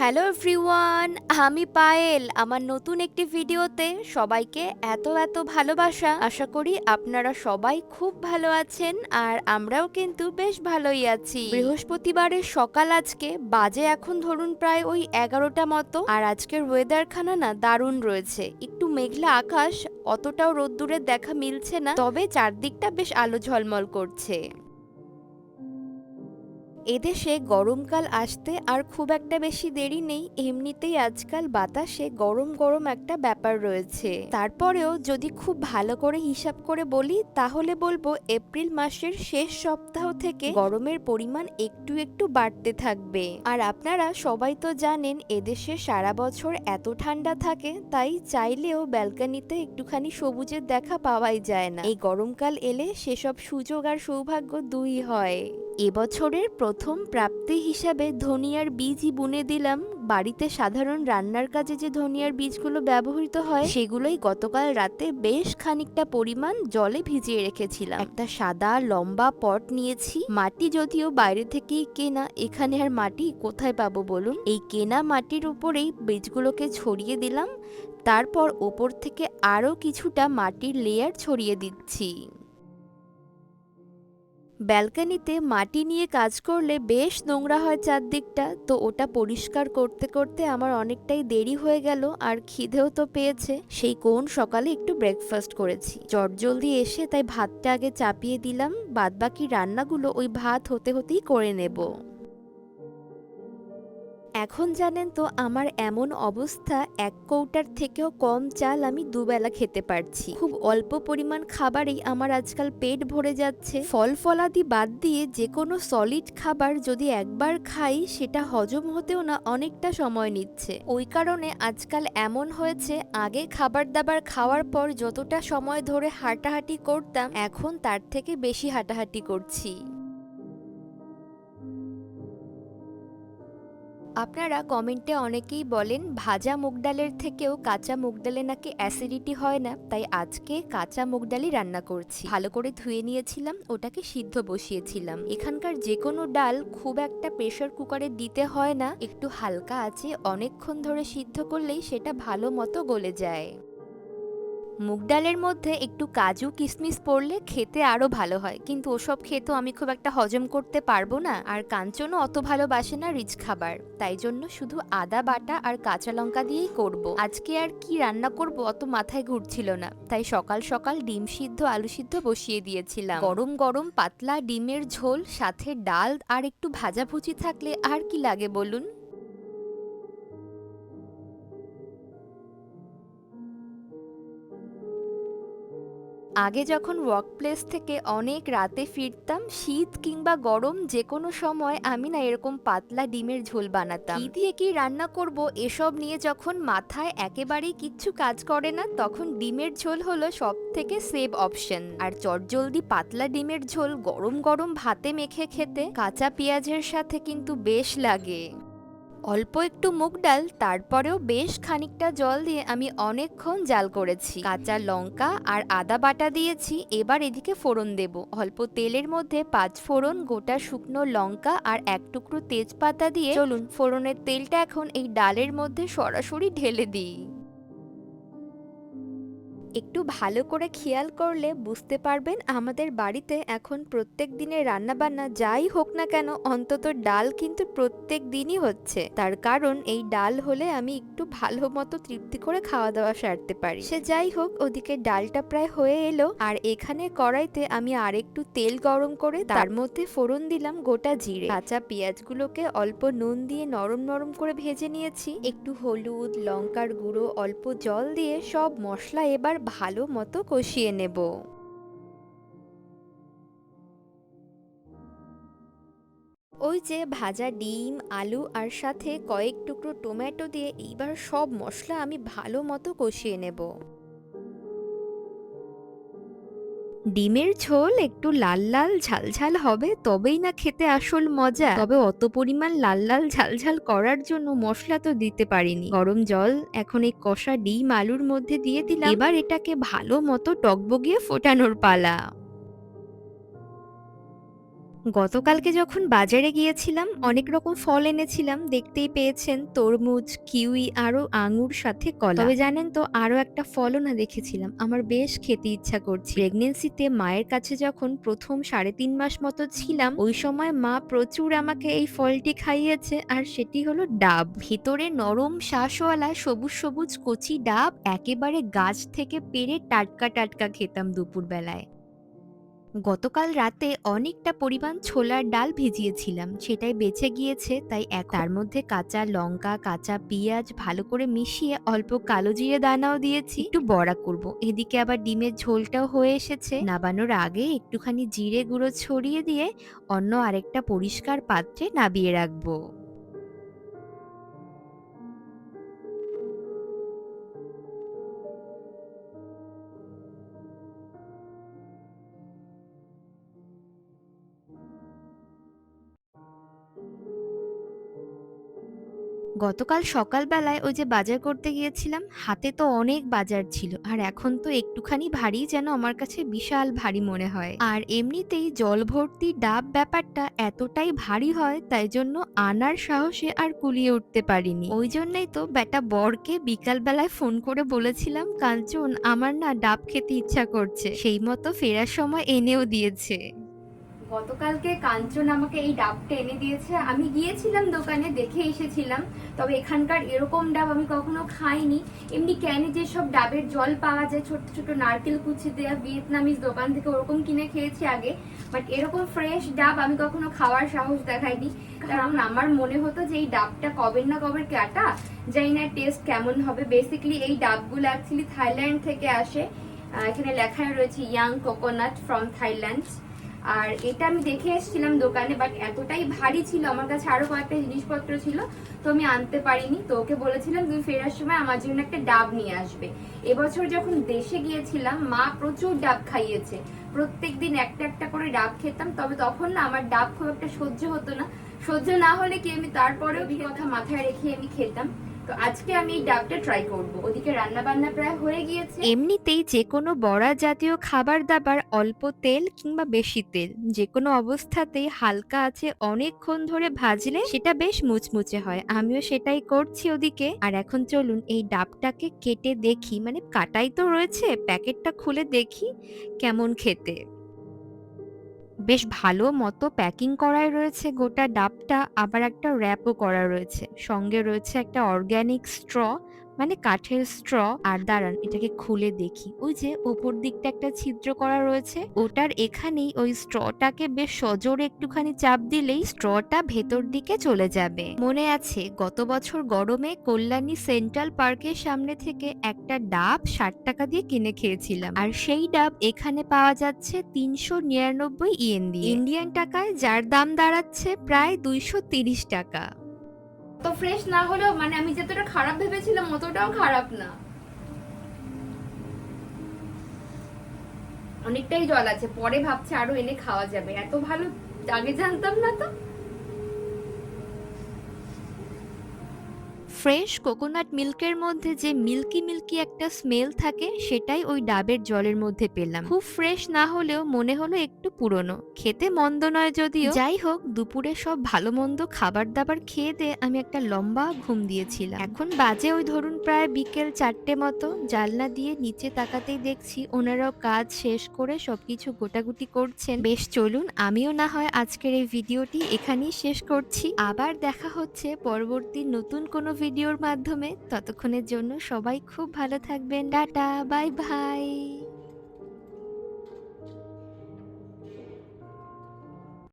Hello everyone আমি পায়েল। আমার নতুন একটি ভিডিওতে সবাইকে এত এত ভালোবাসা। আশা করি আপনারা সবাই খুব ভালো আছেন আর আমরাও কিন্তু বেশ ভালোই আছি। বৃহস্পতিবারের সকাল আজকে। বাজে এখন ধরুন প্রায় ওই এগারোটা মতো। আর আজকের ওয়েদার খানা না দারুণ রয়েছে। একটু মেঘলা আকাশ, অতটাও রোদ্দুরের দেখা মিলছে না। তবে চারদিকটা বেশ আলো ঝলমল করছে। এদেশে গরমকাল আসতে আর খুব একটা বেশি দেরি নেই, এমনিতেই আজকাল বাতাসে গরম গরম একটা ব্যাপার রয়েছে। তারপরেও যদি খুব ভালো করে হিসাব করে বলি, তাহলে বলব এপ্রিল মাসের শেষ সপ্তাহ থেকে গরমের পরিমাণ একটু একটু বাড়তে থাকবে। আর আপনারা সবাই তো জানেন, এদেশে সারা বছর এত ঠান্ডা থাকে, তাই চাইলেও ব্যালকানিতে একটুখানি সবুজের দেখা পাওয়াই যায় না। এই গরমকাল এলে সেসব সুযোগ আর সৌভাগ্য দুই হয়। এবছরের প্রথম প্রাপ্তি হিসাবে ধনিয়ার বীজই বুনে দিলাম। বাড়িতে সাধারণ রান্নার কাজে যে ধনিয়ার বীজগুলো ব্যবহৃত হয়, সেগুলোই গতকাল রাতে বেশ খানিকটা পরিমাণ জলে ভিজিয়ে রেখেছিলাম। একটা সাদা, লম্বা পট নিয়েছি। মাটি যদিও বাইরে থেকেই কেনা, এখানে আর মাটি কোথায় পাবো বলুন? এই কেনা মাটির উপরেই বীজগুলোকে ছড়িয়ে দিলাম। তারপর ওপর থেকে আরও কিছুটা মাটির লেয়ার ছড়িয়ে দিচ্ছি। ব্যালকানিতে মাটি নিয়ে কাজ করলে বেশ নোংরা হয় চারদিকটা। তো ওটা পরিষ্কার করতে করতে আমার অনেকটাই দেরি হয়ে গেল আর খিদেও তো পেয়েছে। সেই কোন সকালে একটু ব্রেকফাস্ট করেছি। চটজলদি এসে তাই ভাতটা আগে চাপিয়ে দিলাম। বাদবাকি রান্নাগুলো ওই ভাত হতে হতেই করে নেব। এখন জানেন তো আমার এমন অবস্থা, এক কৌটার থেকেও কম চাল আমি দুবেলা খেতে পারছি। খুব অল্প পরিমাণ খাবারেই আমার আজকাল পেট ভরে যাচ্ছে। ফল ফলাদি বাদ দিয়ে যে কোনো সলিড খাবার যদি একবার খাই, সেটা হজম হতেও না অনেকটা সময় নিচ্ছে। ওই কারণে আজকাল এমন হয়েছে, আগে খাবার দাবার খাওয়ার পর যতটা সময় ধরে হাঁটাহাঁটি করতাম, এখন তার থেকে বেশি হাঁটাহাঁটি করছি। আপনারা কমেন্টে অনেকেই বলেন, ভাজা মুগ ডালের থেকেও কাঁচা মুগ ডালে নাকি অ্যাসিডিটি হয় না, তাই আজকে কাঁচা মুগ ডালই রান্না করছি। ভালো করে ধুয়ে নিয়েছিলাম, ওটাকে সিদ্ধ বসিয়েছিলাম। এখানকার যে কোনো ডাল খুব একটা প্রেশার কুকারে দিতে হয় না, একটু হালকা আছে অনেকক্ষণ ধরে সিদ্ধ করলেই সেটা ভালো মতো গলে যায়। মুগ ডালের মধ্যে একটু কাজু কিশমিশ পড়লে খেতে আরও ভালো হয়। কিন্তু ওসব খেতেও আমি খুব একটা হজম করতে পারব না আর কাঞ্চনও অত ভালোবাসে না রিচ খাবার। তাই জন্য শুধু আদা, বাটা আর কাঁচা লঙ্কা দিয়েই করব। আজকে আর কি রান্না করব অত মাথায় ঘুরছিল না। তাই সকাল সকাল ডিম সিদ্ধ, আলু সিদ্ধ বসিয়ে দিয়েছিলাম। গরম গরম পাতলা ডিমের ঝোল, সাথে ডাল আর একটু ভাজাভুজি থাকলে আর কি লাগে বলুন? আগে যখন ওয়ার্ক প্লেস থেকে অনেক রাতে ফিরতাম, শীত কিংবা গরম যে কোনো সময় আমি না এরকম পাতলা ডিমের ঝোল বানাতাম। কি দিয়ে কি রান্না করব, এসব নিয়ে যখন মাথায় একেবারেই কিচ্ছু কাজ করে না, তখন ডিমের ঝোল হলো সব থেকে সেভ অপশন। আর চটজলদি পাতলা ডিমের ঝোল গরম গরম ভাতে মেখে খেতে কাঁচা পেঁয়াজের সাথে কিন্তু বেশ লাগে। অল্প একটু মুগ ডাল, তারপরেও বেশ খানিকটা জল দিয়ে আমি অনেকক্ষণ জাল করেছি। কাঁচা লঙ্কা আর আদা বাটা দিয়েছি, এবার এদিকে ফোড়ন দেব। অল্প তেলের মধ্যে পাঁচ ফোড়ন, গোটা শুকনো লঙ্কা আর এক টুকরো তেজপাতা দিয়ে চলুন, ফোড়নের তেলটা এখন এই ডালের মধ্যে সরাসরি ঢেলে দিই। একটু ভালো করে খেয়াল করলে বুঝতে পারবেন আমাদের বাড়িতে এখন প্রত্যেক দিনের রান্নাবান্না যাই হোক না কেন অন্তত ডাল কিন্তু প্রত্যেক দিনই হচ্ছে। তার কারণ এই ডাল হলে আমি একটু ভালো মতো তৃপ্তি করে খাওয়া দাওয়া সারতে পারি। সে যাই হোক, ওদিকে ডালটা প্রায় হয়ে এলো আর এখানে কড়াইতে আমি আরেকটু তেল গরম করে তার মধ্যে ফোড়ন দিলাম গোটা জিরে। কাঁচা পেঁয়াজগুলোকে অল্প নুন দিয়ে নরম নরম করে ভেজে নিয়েছি। একটু হলুদ, লঙ্কার গুঁড়ো, অল্প জল দিয়ে সব মশলা এবার ভালো মতো কষিয়ে নেব। ওই যে ভাজা ডিম, আলু আর সাথে কয়েক টুকরো টমেটো দিয়ে এইবার সব মশলা আমি ভালো মতো কষিয়ে নেব। ডিমের ঝোল একটু লাল লাল ঝালঝাল হবে, তবেই না খেতে আসল মজা। তবে অত পরিমাণ লাল লাল ঝালঝাল করার জন্য মশলা তো দিতে পারিনি। গরম জল, এখন এই কষা ডিম আলুর মধ্যে দিয়ে দিলাম। এবার এটাকে ভালো মতো টকবগিয়ে ফোটানোর পালা। গতকালকে যখন বাজারে গিয়েছিলাম, অনেক রকম ফল এনেছিলাম। দেখতেই পেয়েছেন, তরমুজ, কিউই আরও আঙুর সাথে কলা। তবে জানেন তো আরও একটা ফলও না দেখেছিলাম। আমার বেশ খেতে ইচ্ছা করছে। প্রেগনেন্সিতে মায়ের কাছে যখন প্রথম সাড়ে তিন মাস মতো ছিলাম, ওই সময় মা প্রচুর আমাকে এই ফলটি খাইয়েছে, আর সেটি হলো ডাব। ভেতরে নরম শ্বাসওয়ালা সবুজ সবুজ কচি ডাব, একেবারে গাছ থেকে পেরে টাটকা টাটকা খেতাম দুপুর বেলায় গতকাল রাতে অনেকটা পরিমাণ ছোলার ডাল ভিজিয়েছিলাম। সেটাই বেঁচে গিয়েছে তাই এক তার মধ্যে কাঁচা লঙ্কা কাঁচা পেঁয়াজ ভালো করে মিশিয়ে অল্প কালো জিরে দানাও দিয়েছি। একটু বড়া করব। এদিকে আবার ডিমের ঝোলটাও হয়ে এসেছে। নাবানোর আগে একটুখানি জিরে গুঁড়ো ছড়িয়ে দিয়ে অন্য আরেকটা পরিষ্কার পাত্রে নাবিয়ে রাখব। গতকাল সকালবেলায় ওই যে বাজার করতে গিয়েছিলাম, হাতে তো অনেক বাজার ছিল, আর এখন তো একটুখানি ভারী যেন আমার কাছে বিশাল ভারী মনে হয়। আর এমনিতেই জল ভর্তি ডাব ব্যাপারটা এতটাই ভারী হয়, তাই জন্য আনার সাহসে আর কুলিয়ে উঠতে পারিনি। ওই জন্যই তো বেটা বরকে বিকালবেলায় ফোন করে বলেছিলাম, কাঞ্চন, আমার না ডাব খেতে ইচ্ছা করছে। সেই মতো ফেরার সময় এনেও দিয়েছে। গতকালকে কাঞ্চন আমাকে এই ডাবটা এনে দিয়েছে। আমি গিয়েছিলাম দোকানে, দেখে এসেছিলাম, তবে এখানকার এরকম ডাব আমি কখনো খাইনি। এমনি ক্যানে যেসব ডাবের জল পাওয়া যায়, ছোট ছোট নারকেল কুচি দেওয়া ভিয়েতনামিজ দোকান থেকে ওরকম কিনে খেয়েছি আগে, বাট এরকম ফ্রেশ ডাব আমি কখনো খাওয়ার সাহস দেখাইনি। কারণ আমার মনে হতো যে এই ডাবটা কবে না কবে কাটা, জানি না টেস্ট কেমন হবে। বেসিক্যালি এই ডাবগুলো অ্যাকচুয়ালি থাইল্যান্ড থেকে আসে। এখানে লেখাই রয়েছে ইয়াং কোকোনাট ফ্রম থাইল্যান্ড আর এটা আমি দেখে এসেছিলাম দোকানে বাট এতটাই ভারী ছিল, আমার কাছে আরও কয়েকটা জিনিসপত্র ছিল, তো আমি আনতে পারিনি। তো ওকে বলেছিলাম, তুমি ফেরার সময় আমার জন্য একটা ডাব নিয়ে আসবে। এবছর যখন দেশে গিয়েছিলাম, মা প্রচুর ডাব খাইয়েছে। প্রত্যেক দিন একটা একটা করে ডাব খেতাম, তবে তখন না আমার ডাব খুব একটা সহ্য হতো না। সহ্য না হলে কি আমি তারপরেও কথা মাথায় রেখে আমি খেতাম? আজকে আমি ডাবটা ট্রাই করব। ওদিকে রান্না বান্না প্রায় হয়ে গিয়েছে। এমনিতেই যে কোনো বড়া জাতীয় খাবার দাবার অল্প তেল কিংবা বেশি তেল যে কোনো অবস্থাতেই হালকা আছে অনেকক্ষণ ধরে ভাজলে সেটা বেশ মুচমুচে হয়। আমিও সেটাই করছি ওদিকে। আর এখন চলুন এই ডাবটাকে কেটে দেখি। মানে কাটাই তো রয়েছে, প্যাকেটটা খুলে দেখি কেমন খেতে। বেশ ভালো মতো প্যাকিং করাই রয়েছে গোটা ডাবটা, আবার একটা র্যাপও করা রয়েছে। সঙ্গে রয়েছে একটা অর্গ্যানিক স্ট্র মানে কাঠের স্ট্র আর দাঁড়ান, এটাকে খুলে দেখি। ওই যে ওপর দিকটা একটা ছিদ্র করা রয়েছে, ওটার এখানেই ওই স্ট্রটাকে বেশ সজোরে একটুখানি চাপ দিলেই স্ট্রটা ভেতর দিকে চলে যাবে। মনে আছে, গত বছর গরমে কল্যাণী সেন্ট্রাল পার্কের সামনে থেকে একটা ডাব ষাট টাকা দিয়ে কিনে খেয়েছিলাম। আর সেই ডাব এখানে পাওয়া যাচ্ছে তিনশো নিরানব্বই ইয়েন দিয়ে। ইন্ডিয়ান টাকায় যার দাম দাঁড়াচ্ছে প্রায় দুইশো তিরিশ টাকা। তো ফ্রেশ না হলেও মানে আমি যতটা খারাপ ভেবেছিলাম, অতটাও খারাপ না। অনেকটাই জল আছে, পরে ভাবছে আরও এনে খাওয়া যাবে। এত ভালো, আগে জানতাম না তো। ফ্রেশ কোকোনাট মিল্কের মধ্যে যে মিল্কি মিল্কি একটা স্মেল থাকে, সেটাই ওই ডাবের জলের মধ্যে পেলাম। খুব ফ্রেশ না হলেও মনে হলো একটু পুরনো। খেতে মন্দ নয় যদিও। যাই হোক, দুপুরে সব ভালো মন্দ খাবার দাবার খেয়ে দিয়ে আমি একটা লম্বা ঘুম দিয়েছিলাম। এখন বাজে ওই ধরুন প্রায় বিকেল চারটে মতো। জানলা দিয়ে নিচে তাকাতেই দেখছি ওনারাও কাজ শেষ করে সবকিছু গোটাগুটি করছেন। বেশ, চলুন আমিও না হয় আজকের এই ভিডিওটি এখানেই শেষ করছি। আবার দেখা হচ্ছে পরবর্তী নতুন কোনো ভিডিওর মাধ্যমে ততক্ষণের জন্য সবাই খুব ভালো থাকবেন। Tata bye bye.